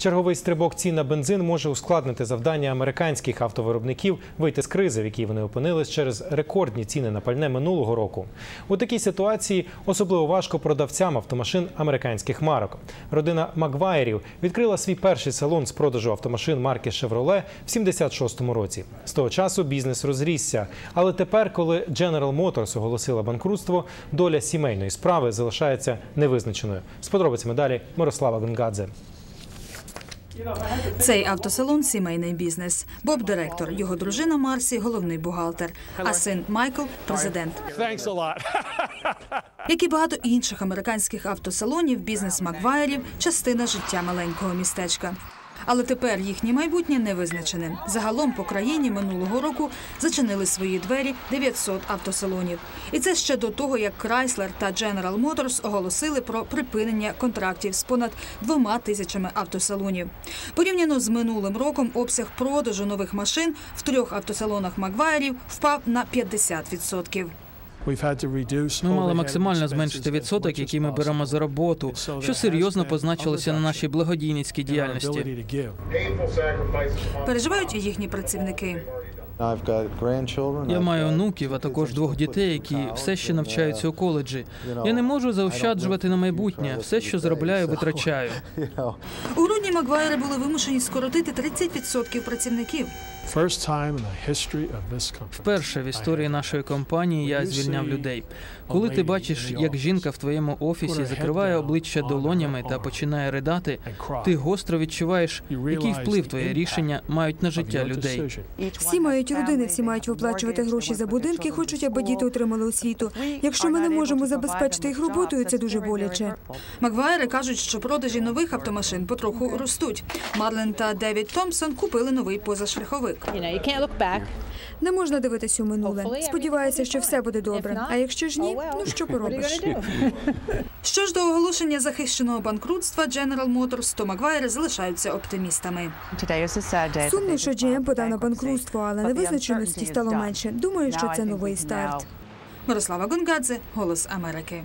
Черговий стрибок цін на бензин може ускладнити завдання американських автовиробників вийти з кризи, в якій вони опинились через рекордні ціни на пальне минулого року. У такій ситуації особливо важко продавцям автомашин американських марок. Родина Маквайерів відкрила свій перший салон з продажу автомашин марки Chevrolet в 76-му році. З того часу бізнес розрісся. Але тепер, коли General Motors оголосила банкрутство, доля сімейної справи залишається невизначеною. З подробицями далі Мирослава Гонгадзе. Цей автосалон сімейний бізнес. Боб директор, його дружина Марсі головний бухгалтер, а син Майкл президент. Як і багато інших американських автосалонів, бізнес Маквайерів частина життя маленького містечка. Але тепер їхнє майбутнє не визначене. Загалом по країні минулого року зачинили свої двері 900 автосалонів. І це ще до того, як Chrysler та General Motors оголосили про припинення контрактів з понад двома тисячами автосалонів. Порівняно з минулим роком обсяг продажу нових машин в трьох автосалонах Маквайерів впав на 50%. Ми мали максимально зменшити відсоток, який ми беремо за роботу, що серйозно позначилося на нашій благодійницькій діяльності. Переживають і їхні працівники. Я маю онуків, а також двох дітей, які все ще навчаються у коледжі. Я не можу заощаджувати на майбутнє. Все, що заробляю, витрачаю. У грудні Маквайери були вимушені скоротити 30% працівників. Вперше в історії нашої компанії я звільняв людей. Коли ти бачиш, як жінка в твоєму офісі закриває обличчя долонями та починає ридати, ти гостро відчуваєш, який вплив твоє рішення мають на життя людей. Всі мають родини, всі мають виплачувати гроші за будинки, хочуть, аби діти отримали освіту. Якщо ми не можемо забезпечити їх роботою, це дуже боляче. Маквайери кажуть, що продажі нових автомашин потроху ростуть. Марлен та Девід Томпсон купили новий позашляховик. Не можна дивитися у минуле. Сподіваюся, що все буде добре. А якщо ж ні, ну що поробиш? Що ж до оголошення захищеного банкрутства General Motors, то Маквайери залишаються оптимістами. Сумно, що GM подав на банкрутство, але невизначеності стало менше. Думаю, що це новий старт. Мирослава Гонгадзе, Голос Америки.